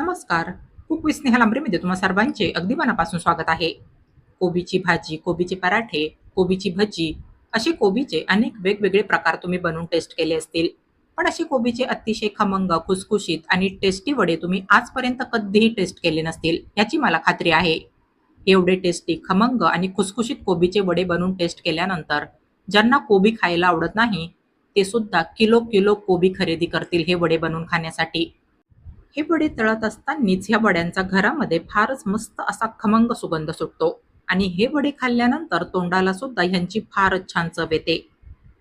नमस्कार. Cook with Sneha तुम्हा सर्वांचे अगदी मनापासून स्वागत आहे. कोबीची भाजी कोबीचे पराठे कोबीची भजी असे कोबीचे अनेक वेगवेगळे प्रकार तुम्ही बनवून टेस्ट केले असतील. पण असे कोबीचे अतिशय खमंग खुसखुशीत आणि टेस्टी वडे तुम्ही आजपर्यंत कधीही टेस्ट केले नसतील याची मला खात्री आहे. एवढे टेस्टी खमंग आणि खुसखुशीत कोबीचे वडे बनवून टेस्ट केल्यानंतर ज्यांना कोबी खायला आवडत नाही ते सुद्धा किलो किलो कोबी खरेदी करतील हे वडे बनवून खाण्यासाठी. हे वडे तळत असतानाच ह्या वड्यांचा घरामध्ये फारच मस्त असा खमंग सुगंध सुटतो. आणि हे वडे खाल्ल्यानंतर तोंडाला सुद्धा ह्यांची फारच छान चव येते.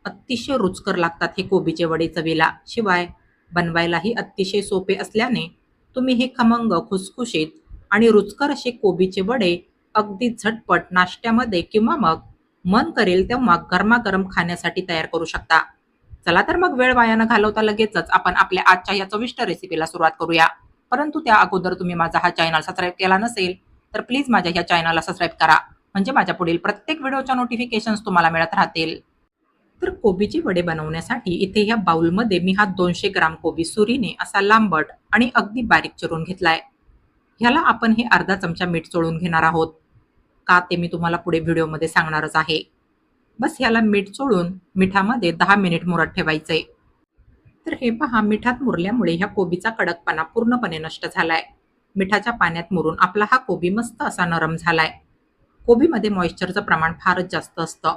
अतिशय रुचकर लागतात हे कोबीचे वडे चवीला. शिवाय बनवायलाही अतिशय सोपे असल्याने तुम्ही हे खमंग खुसखुशीत आणि रुचकर असे कोबीचे वडे अगदी झटपट नाश्त्यामध्ये किंवा मग मन करेल तेव्हा गरमागरम खाण्यासाठी तयार करू शकता. चला तर मग वेळ वाया न घालवता लगेचच आपण आपल्या आजच्या या चविष्ट रेसिपीला सुरुवात करूया. परंतु त्या अगोदर तुम्ही माझा हा चॅनल सबस्क्राईब केला नसेल तर प्लीज माझ्या ह्या चॅनलला सबस्क्राईब करा. म्हणजे माझ्या पुढील प्रत्येक व्हिडिओच्या नोटिफिकेशन्स तुम्हाला मिळत राहतील. तर कोबीचे वडे बनवण्यासाठी इथे ह्या बाउलमध्ये मी हा दोनशे ग्राम कोबी सुरीने असा लांबट आणि अगदी बारीक चिरून घेतलाय. ह्याला आपण हे अर्धा चमचा मीठ चोळून घेणार आहोत. का ते मी तुम्हाला पुढे व्हिडिओमध्ये सांगणारच आहे. बस ह्याला मीठ चोळून मिठामध्ये दहा मिनिट मुरत आहे तर हे पहा मिठात मुरल्यामुळे ह्या कोबीचा कडकपणा पूर्णपणे नष्ट झालाय. मिठाच्या पाण्यात मुरून आपला हा कोबी मस्त असा नरम झालाय. कोबीमध्ये मॉइश्चरचं प्रमाण फारच जास्त असतं.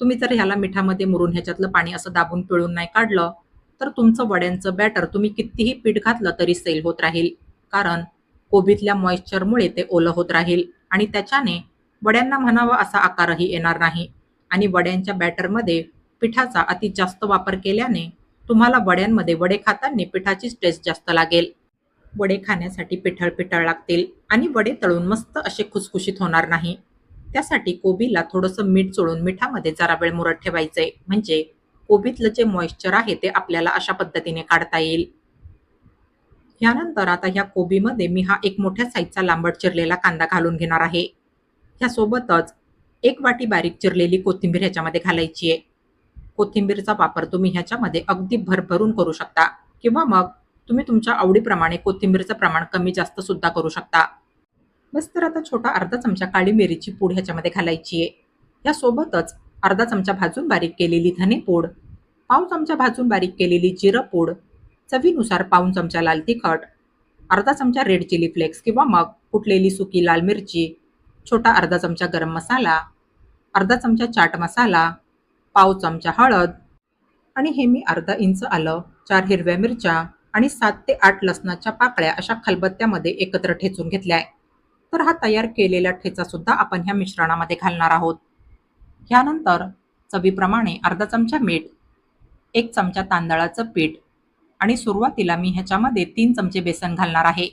तुम्ही जर ह्याला मिठामध्ये मुरून ह्याच्यातलं पाणी असं दाबून पिळून नाही काढलं तर तुमचं वड्यांचं बॅटर तुम्ही कितीही पीठ घातलं तरी सेल होत राहील. कारण कोबीतल्या मॉइश्चरमुळे ते ओलं होत राहील आणि त्याच्याने वड्यांना म्हणावा असा आकारही येणार नाही. आणि वड्यांच्या बॅटरमध्ये पिठाचा अति जास्त वापर केल्याने तुम्हाला वड्यांमध्ये वडे खाताना पिठाचीच टेस्ट जास्त लागेल. वडे खाण्यासाठी पिठळ पिठळ लागतील आणि वडे तळून मस्त असे खुसखुशीत होणार नाही. त्यासाठी कोबीला थोडंसं मीठ चोळून मिठामध्ये जरा वेळ मुरत ठेवायचंय म्हणजे कोबीतलं जे मॉइश्चर आहे ते आपल्याला अशा पद्धतीने काढता येईल. ह्यानंतर आता ह्या कोबीमध्ये मी हा एक मोठ्या साईजचा लांबट चिरलेला कांदा घालून घेणार आहे. ह्यासोबतच एक वाटी बारीक चिरलेली कोथिंबीर ह्याच्यामध्ये घालायची आहे कोथिंबीरचा वापर तुम्ही ह्याच्यामध्ये अगदी भरभरून करू शकता. किंवा मग तुम्ही तुमच्या आवडीप्रमाणे कोथिंबीरचं प्रमाण कमी जास्त सुद्धा करू शकता. बस तर आता छोटा अर्धा चमचा काळी मिरीची पूड ह्याच्यामध्ये घालायची आहे यासोबतच अर्धा चमचा भाजून बारीक केलेली धनेपूड पाव चमचा भाजून बारीक केलेली जिरं पूड चवीनुसार पाऊन चमचा लाल तिखट अर्धा चमचा रेड चिली फ्लेक्स किंवा मग कुटलेली सुकी लाल मिरची छोटा अर्धा चमचा गरम मसाला अर्धा चमचा चाट मसाला पाव चमचा हळद आणि हे मी अर्धा इंच आलं चार हिरव्या मिरच्या आणि सात ते आठ लसणाच्या पाकळ्या अशा खलबत्त्यामध्ये एकत्र ठेचून घेतल्या आहे तर हा तयार केलेला ठेचा सुद्धा आपण ह्या मिश्रणामध्ये घालणार आहोत. ह्यानंतर चवीप्रमाणे अर्धा चमचा मीठ एक चमचा तांदळाचं पीठ आणि सुरुवातीला मी ह्याच्यामध्ये तीन चमचे बेसन घालणार आहे.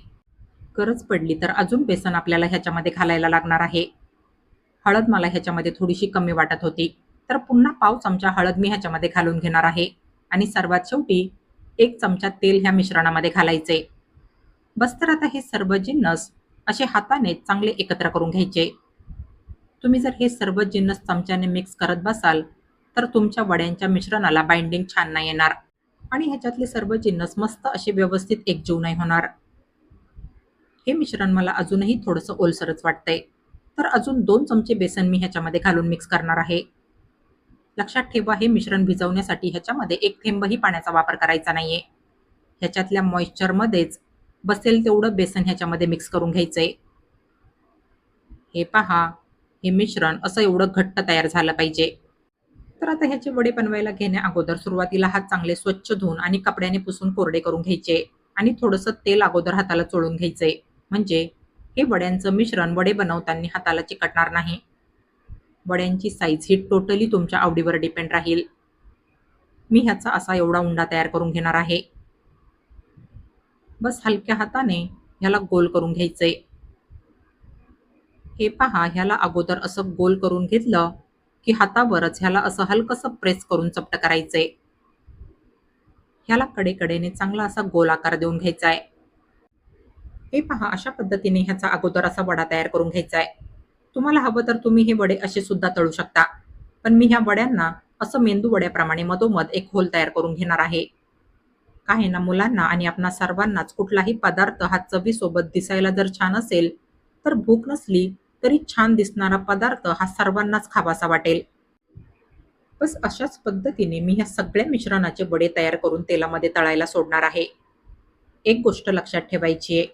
गरज पडली तर अजून बेसन आपल्याला ह्याच्यामध्ये घालायला लागणार आहे. हळद मला ह्याच्यामध्ये थोडीशी कमी वाटत होती. तर पुन्हा पाव चमचा हळद मी ह्याच्यामध्ये घालून घेणार आहे. आणि सर्वात शेवटी एक चमचा तेल ह्या मिश्रणामध्ये घालायचे. बस तर आता हे सर्व जिन्नस असे हाताने चांगले एकत्र करून घ्यायचे. तुम्ही जर हे सर्व जिन्नस चमच्याने मिक्स करत बसाल तर तुमच्या वड्यांच्या मिश्रणाला बाइंडिंग छान नाही येणार. आणि ह्याच्यातले सर्व जिन्नस मस्त असे व्यवस्थित एकजीव नाही होणार. हे मिश्रण मला अजूनही थोडंसं ओलसरच वाटतंय. तर अजून दोन चमचे बेसन मी ह्याच्यामध्ये घालून मिक्स करणार आहे. लक्षात ठेवा हे मिश्रण भिजवण्यासाठी ह्याच्यामध्ये एक थेंबही पाण्याचा वापर करायचा नाहीये. ह्याच्यातल्या मॉइश्चरमध्येच बसेल तेवढं बेसन ह्याच्यामध्ये मिक्स करून घ्यायचंय. हे पहा हे मिश्रण असं एवढं घट्ट तयार झालं पाहिजे. तर आता ह्याचे वडे बनवायला घेण्या अगोदर सुरुवातीला हात चांगले स्वच्छ धुवून आणि कपड्याने पुसून कोरडे करून घ्यायचे आणि थोडंसं तेल अगोदर हाताला चोळून घ्यायचंय. म्हणजे हे वड्यांचं मिश्रण वडे बनवताना हाताला चिकटणार नाही. वड्यांची साईज ही टोटली तुमच्या आवडीवर डिपेंड राहील. मी ह्याचा असा एवढा उंडा तयार करून घेणार आहे. बस हलक्या हाताने ह्याला गोल करून घ्यायचंय. हे पहा ह्याला अगोदर असं गोल करून घेतलं की हातावरच ह्याला असं हलकंसं प्रेस करून चपट करायचंय. ह्याला कडेकडेने चांगला असा गोल आकार देऊन घ्यायचा आहे हे पहा अशा पद्धतीने ह्याचा अगोदर असा वडा तयार करून घ्यायचा आहे तुम्हाला हवं तर तुम्ही हे वडे असे सुद्धा तळू शकता. पण मी ह्या वड्यांना असं मेंदू वड्याप्रमाणे मधोमध एक होल तयार करून घेणार आहे. काय ना मुलांना आणि आपणा सर्वांनाच कुठलाही पदार्थ हा चवीसोबत दिसायला जर छान असेल तर भूक नसली तरी छान दिसणारा पदार्थ हा सर्वांनाच खावासा वाटेल. बस अशाच पद्धतीने मी ह्या सगळ्या मिश्रणाचे वडे तयार करून तेलामध्ये तळायला सोडणार आहे. एक गोष्ट लक्षात ठेवायची आहे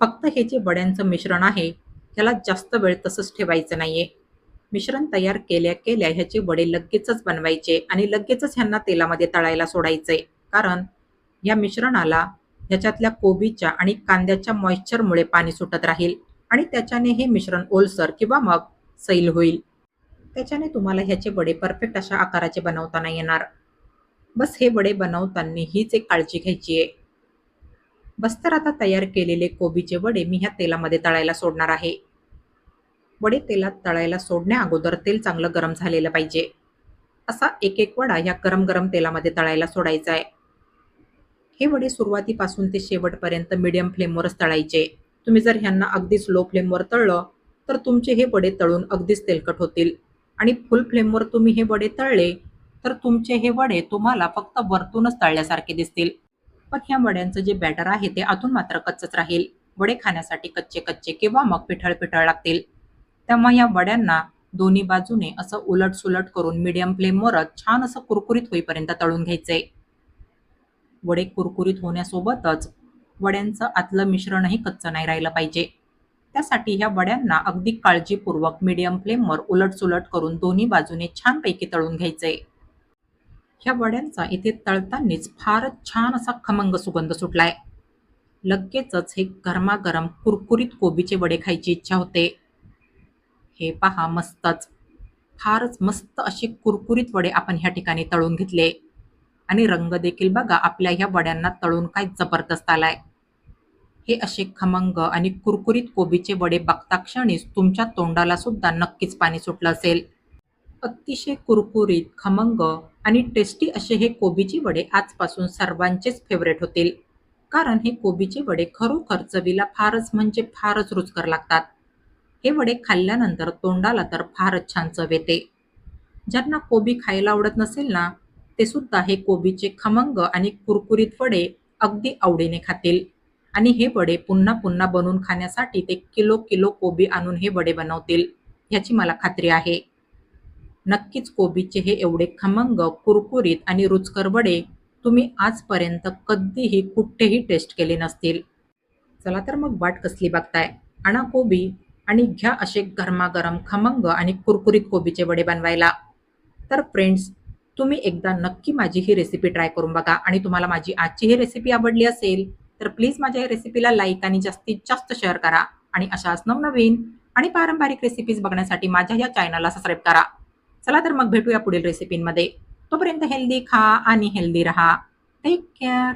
फक्त हे जे वड्यांचं मिश्रण आहे ह्याला जास्त वेळ तसंच ठेवायचं नाही आहे मिश्रण तयार केल्या केल्या ह्याचे वडे लगेचच बनवायचे आणि लगेचच ह्यांना तेलामध्ये तळायला सोडायचे. कारण या मिश्रणाला ह्याच्यातल्या कोबीच्या आणि कांद्याच्या मॉइश्चरमुळे पाणी सुटत राहील आणि त्याच्याने हे मिश्रण ओलसर किंवा मग सैल होईल. त्याच्याने तुम्हाला ह्याचे वडे परफेक्ट अशा आकाराचे बनवताना येणार. बस हे वडे बनवताना हीच एक काळजी घ्यायची आहे. बस्तर आता तयार केलेले कोबीचे वडे मी ह्या तेलामध्ये तळायला सोडणार आहे. वडे तेलात तळायला सोडण्या अगोदर तेल चांगलं गरम झालेलं पाहिजे. असा एक एक वडा ह्या गरम गरम तेलामध्ये तळायला सोडायचा आहे हे वडे सुरुवातीपासून ते शेवटपर्यंत मीडियम फ्लेमवरच तळायचे. तुम्ही जर ह्यांना अगदीच लो फ्लेमवर तळलं तर तुमचे हे वडे तळून अगदीच तेलकट होतील. आणि फुल फ्लेमवर तुम्ही हे वडे तळले तर तुमचे हे वडे तुम्हाला फक्त वरतूनच तळल्यासारखे दिसतील. पण ह्या वड्यांचं जे बॅटर आहे ते आतून मात्र कच्चच राहील. वडे खाण्यासाठी कच्चे कच्चे किंवा मग पिठळ पिठळ लागतील. त्यामुळे या वड्यांना दोन्ही बाजूने असं उलट सुलट करून मीडियम फ्लेमवरच छान असं कुरकुरीत होईपर्यंत तळून घ्यायचे. वडे कुरकुरीत होण्यासोबतच वड्यांचं आतलं मिश्रणही कच्चं नाही राहिलं पाहिजे. त्यासाठी ह्या वड्यांना अगदी काळजीपूर्वक मीडियम फ्लेमवर उलट सुलट करून दोन्ही बाजूने छानपैकी तळून घ्यायचे. ह्या वड्यांचा इथे तळतानीच फारच छान असा खमंग सुगंध सुटलाय. लगेचच हे गरमागरम कुरकुरीत कोबीचे वडे खायची इच्छा होते. हे पहा मस्तच. फारच मस्त असे कुरकुरीत वडे आपण ह्या ठिकाणी तळून घेतले. आणि रंग देखील बघा आपल्या ह्या वड्यांना तळून काय जबरदस्त आलाय. हे असे खमंग आणि कुरकुरीत कोबीचे वडे बघता क्षणीच तुमच्या तोंडाला सुद्धा नक्कीच पाणी सुटलं असेल. अतिशय कुरकुरीत खमंग आणि टेस्टी असे हे कोबीचे वडे आजपासून सर्वांचेच फेवरेट होतील. कारण हे कोबीचे वडे खरोखर चवीला फारच म्हणजे फारच रुचकर लागतात. हे वडे खाल्ल्यानंतर तोंडाला तर फारच छान चव येते. ज्यांना कोबी खायला आवडत नसेल ना ते सुद्धा हे कोबीचे खमंग आणि कुरकुरीत वडे अगदी आवडीने खातील. आणि हे वडे पुन्हा पुन्हा बनवून खाण्यासाठी ते किलो किलो कोबी आणून हे वडे बनवतील याची मला खात्री आहे. नक्कीच कोबीचे हे एवढे खमंग कुरकुरीत आणि रुचकर वडे तुम्ही आजपर्यंत कधीही कुठेही टेस्ट केले नसतील. चला तर मग वाट कसली बघताय. आणा कोबी आणि घ्या असे गरमागरम खमंग आणि कुरकुरीत कोबीचे वडे बनवायला. तर फ्रेंड्स तुम्ही एकदा नक्की माझी ही रेसिपी ट्राय करून बघा आणि तुम्हाला माझी आजची ही रेसिपी आवडली असेल तर प्लीज माझ्या या रेसिपीला लाईक आणि जास्तीत जास्त शेअर करा. आणि अशाच नवनवीन आणि पारंपरिक रेसिपीज बघण्यासाठी माझ्या या चॅनलला सबस्क्राईब करा. चला तर मग भेटूया पुढील रेसिपींमध्ये तोपर्यंत हेल्दी खा आणि हेल्दी राहा. Take care